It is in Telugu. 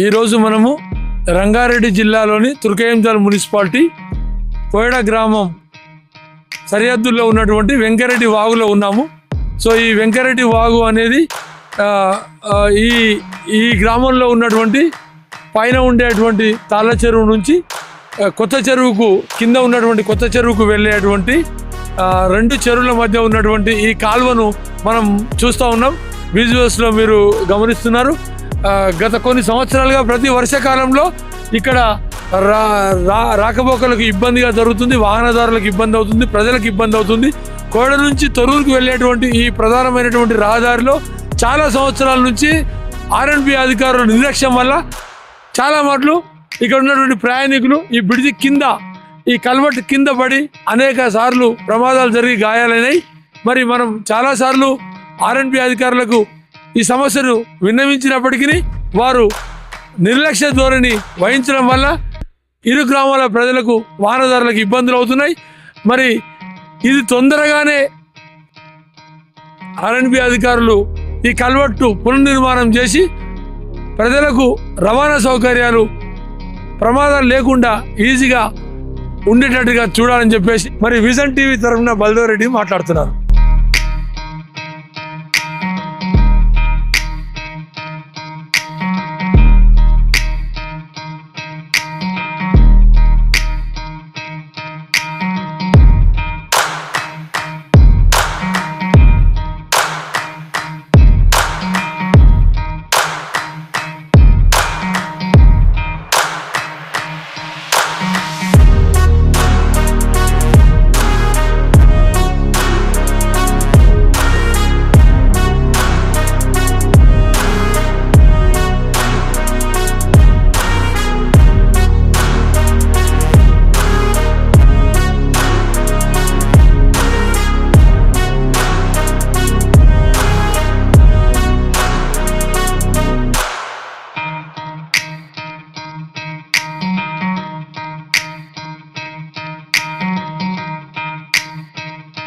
ఈరోజు మనము రంగారెడ్డి జిల్లాలోని తుర్కయంజల్ మున్సిపాలిటీ కోయడ గ్రామం సరిహద్దుల్లో ఉన్నటువంటి వెంకరెడ్డి వాగులో ఉన్నాము. సో ఈ వెంకరెడ్డి వాగు అనేది ఈ ఈ గ్రామంలో ఉన్నటువంటి పైన ఉండేటువంటి తాళ్ళ చెరువు నుంచి కొత్త చెరువుకు కింద ఉన్నటువంటి కొత్త చెరువుకు వెళ్ళేటువంటి రెండు చెరువుల మధ్య ఉన్నటువంటి ఈ కాలువను మనం చూస్తూ ఉన్నాం. విజువల్స్లో మీరు గమనిస్తున్నారు. గత కొన్ని సంవత్సరాలుగా ప్రతి వర్షాకాలంలో ఇక్కడ రా రా రాకపోకలకు ఇబ్బందిగా జరుగుతుంది వాహనదారులకు ఇబ్బంది అవుతుంది ప్రజలకు ఇబ్బంది అవుతుంది. కోడ నుంచి తొరూరుకు వెళ్ళేటువంటి ఈ ప్రధానమైనటువంటి రహదారిలో చాలా సంవత్సరాల నుంచి ఆర్ఎన్బి అధికారుల నిర్లక్ష్యం వల్ల చాలా మాటలు ఇక్కడ ఉన్నటువంటి ప్రయాణికులు ఈ బ్రిడ్జి కింద ఈ కల్వర్ట్ కింద పడి అనేక సార్లు ప్రమాదాలు జరిగి గాయాలైనాయి. మరి మనం చాలా సార్లు ఆర్ఎన్బి అధికారులకు ఈ సమస్యను విన్నవించినప్పటికీ వారు నిర్లక్ష్య ధోరణి వహించడం వల్ల ఇరు గ్రామాల ప్రజలకు వాహనదారులకు ఇబ్బందులు అవుతున్నాయి. మరి ఇది తొందరగానే ఆర్ఎన్బి అధికారులు ఈ కల్వర్టు పునర్నిర్మాణం చేసి ప్రజలకు రవాణా సౌకర్యాలు ప్రమాదాలు లేకుండా ఈజీగా ఉండేటట్టుగా చూడాలని చెప్పేసి మరి విజన్ టీవీ తరఫున బల్దేవ్ రెడ్డి మాట్లాడుతున్నారు.